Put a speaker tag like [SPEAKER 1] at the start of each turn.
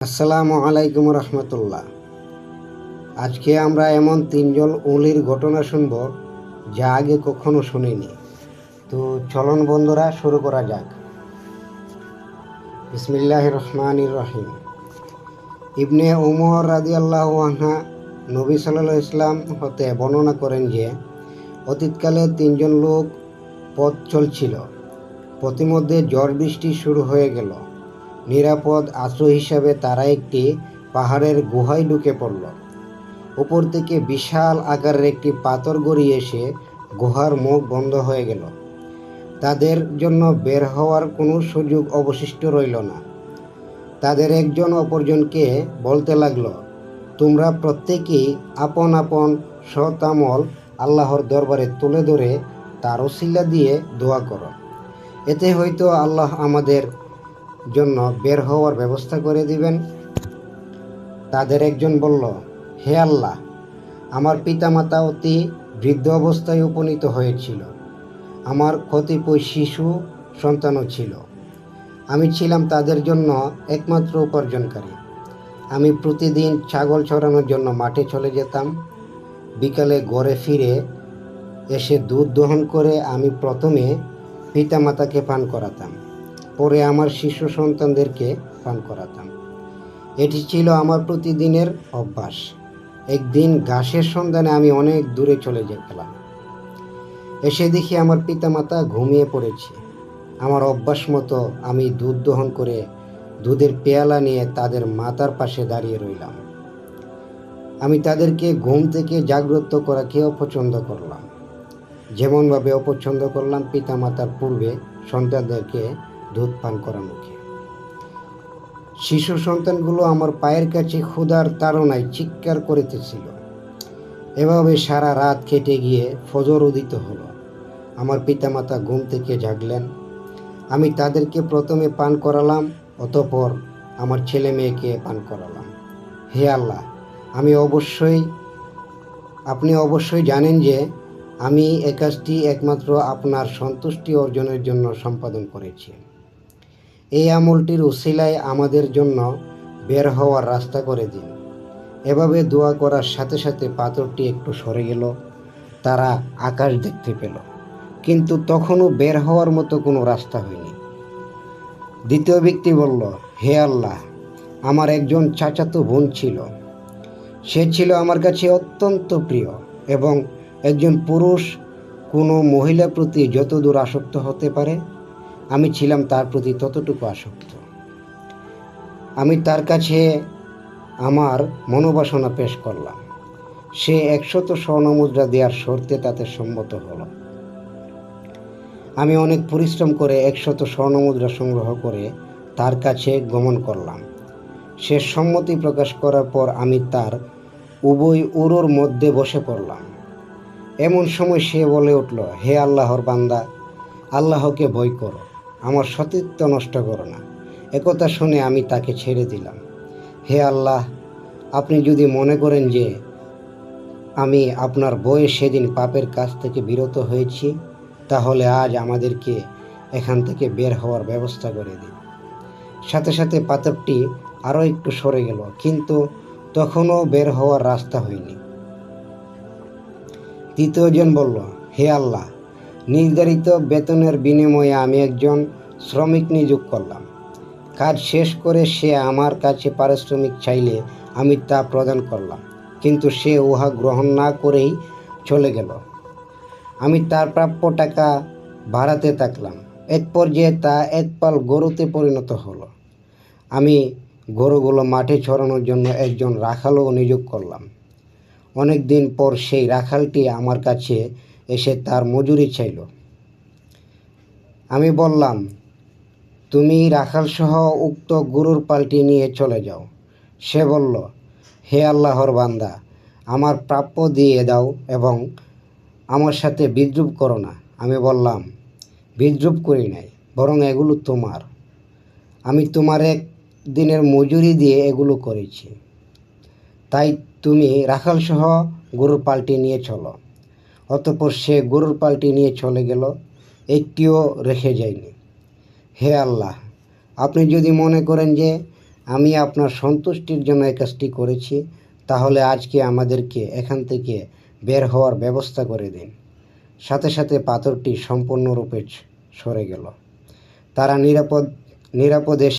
[SPEAKER 1] আসসালামু আলাইকুম রহমতুল্লাহ। আজকে আমরা এমন তিনজন উলির ঘটনা শুনব যা আগে কখনো শুনিনি। তো চলন বন্ধুরা, শুরু করা যাক। বিসমিল্লাহ রহমান রহিম। ইবনে উমর রাজি আল্লাহ আনহা নবী সাল্লাহ ইসলাম হতে বর্ণনা করেন যে, অতীতকালে তিনজন লোক পথ চলছিল। পথিমধ্যে ঝড় বৃষ্টি শুরু হয়ে গেল। নিরাপদ আশ্রয় হিসাবে তারা একটি পাহাড়ের গুহায় ঢুকে পড়ল। উপর থেকে বিশাল আকারের একটি পাথর গড়িয়ে এসে গুহার মুখ বন্ধ হয়ে গেল। তাদের জন্য বের হওয়ার কোনো সুযোগ অবশিষ্ট রইল না। তাদের একজন অপরজনকে বলতে লাগল, তোমরা প্রত্যেকেই আপন আপন সতামল আল্লাহর দরবারে তুলে ধরে তার ওসিলা দিয়ে দোয়া করো। এতে হয়তো আল্লাহ আমাদের জন্য বের হওয়ার ব্যবস্থা করে দিবেন। তাদের একজন বলল, হে আল্লাহ, আমার পিতামাতা অতি বৃদ্ধ অবস্থায় উপনীত হয়েছিল। আমার কতিপয় শিশু, সন্তানও ছিল। আমি ছিলাম তাদের জন্য একমাত্র উপার্জনকারী। আমি প্রতিদিন ছাগল ছড়ানোর জন্য মাঠে চলে যেতাম। বিকালে ঘরে ফিরে এসে দুধ দহন করে আমি প্রথমে পিতামাতাকে পান করাতাম। পরে আমার শিশু সন্তানদেরকে পান করাতাম। এটি ছিল আমার প্রতিদিনের অভ্যাস। একদিন ঘাসের সন্ধানে আমি অনেক দূরে চলে গেলাম এসে দেখি আমার পিতামাতা ঘুমিয়ে পড়েছে। আমার অভ্যাস মতো আমি দুধ দহন করে দুধের পেয়ালা নিয়ে তাদের মাতার পাশে দাঁড়িয়ে রইলাম। আমি তাদেরকে ঘুম থেকে জাগ্রত করাকে অপছন্দ করলাম। যেমনভাবে অপছন্দ করলাম পিতামাতার পূর্বে সন্তানদেরকে দুধ পান করানোকে শিশু সন্তানগুলো আমার পায়ের কাছে ক্ষুধার তাড়নায় চিৎকার করিতেছিল। এভাবে সারা রাত কেটে গিয়ে ফজর উদিত হলো। আমার পিতামাতা ঘুম থেকে জাগলেন। আমি তাদেরকে প্রথমে পান করালাম, অতপর আমার ছেলে মেয়েকে পান করালাম। হে আল্লাহ, আমি অবশ্যই, আপনি অবশ্যই জানেন যে আমি এ কাজটি একমাত্র আপনার সন্তুষ্টি অর্জনের জন্য সম্পাদন করেছি। এই আমলটির উসিলায় আমাদের জন্য বের হওয়ার রাস্তা করে দিন। এভাবে দোয়া করার সাথে সাথে পাথরটি একটু সরে গেল, তারা আকাশ দেখতে পেল। কিন্তু তখনও বের হওয়ার মতো কোনো রাস্তা হয়নি। দ্বিতীয় ব্যক্তি বলল, হে আল্লাহ, আমার একজন চাচাতো বোন ছিল। সে ছিল আমার কাছে অত্যন্ত প্রিয় এবং একজন পুরুষ। কোনো মহিলার প্রতি যতদূর আসক্ত হতে পারে আমি ছিলাম তার প্রতি ততটুকু আসক্ত। আমি তার কাছে আমার মনোবাসনা পেশ করলাম। সে একশত স্বর্ণমুদ্রা দেওয়ার শর্তে তাতে সম্মত হলো। আমি অনেক পরিশ্রম করে একশত স্বর্ণমুদ্রা সংগ্রহ করে তার কাছে গমন করলাম। সে সম্মতি প্রকাশ করার পর আমি তার উভয় উরোর মধ্যে বসে পড়লাম। এমন সময় সে বলে উঠল, হে আল্লাহর বান্দা, আল্লাহকে ভয় করো। আমার সতীত্ব নষ্ট করো না। একথা শুনে আমি তাকে ছেড়ে দিলাম। হে আল্লাহ, আপনি যদি মনে করেন যে আমি আপনার বয়ে সেদিন পাপের কাছ থেকে বিরত হয়েছি, তাহলে আজ আমাদেরকে এখান থেকে বের হওয়ার ব্যবস্থা করে দিন। সাথে সাথে পাথরটি আরও একটু সরে গেল, কিন্তু তখনও বের হওয়ার রাস্তা হয়নি। তৃতীয়জন বলল, হে আল্লাহ নির্ধারিত বেতনের বিনিময়ে আমি একজন শ্রমিক নিয়োগ করলাম। কাজ শেষ করে সে আমার কাছে পারিশ্রমিক চাইলে আমি তা প্রদান করলাম, কিন্তু সে উহা গ্রহণ না করেই চলে গেল। আমি তার প্রাপ্য টাকা বাড়াতে থাকলাম। এক পর্যায়ে তা এক পাল গরুতে পরিণত হলো। আমি গরুগুলো মাঠে ছড়ানোর জন্য একজন রাখালও নিয়োগ করলাম। অনেক দিন পর সেই রাখালটি আমার কাছে এসে তার মজুরি চাইল। আমি বললাম, তুমি রাখালসহ উক্ত গরুর পাল্টি নিয়ে চলে যাও। সে বলল, হে আল্লাহর বান্দা, আমার প্রাপ্য দিয়ে দাও এবং আমার সাথে বিদ্রুপ করো না। আমি বললাম, বিদ্রুপ করি নাই, বরং এগুলো তোমার। আমি তোমার এক দিনের মজুরি দিয়ে এগুলো করেছি। তাই তুমি রাখালসহ গরুর পাল্টি নিয়ে চলো। অতপর সে গরুর পাল্টি নিয়ে চলে গেল, একটিও রেখে যায়নি। হে আল্লাহ, আপনি যদি মনে করেন যে আমি আপনার সন্তুষ্টির জন্য এই কাজটি করেছি, তাহলে আজকে আমাদেরকে এখান থেকে বের হওয়ার ব্যবস্থা করে দিন। সাথে সাথে পাথরটি সম্পূর্ণরূপে সরে গেল। তারা নিরাপদ, নিরাপদে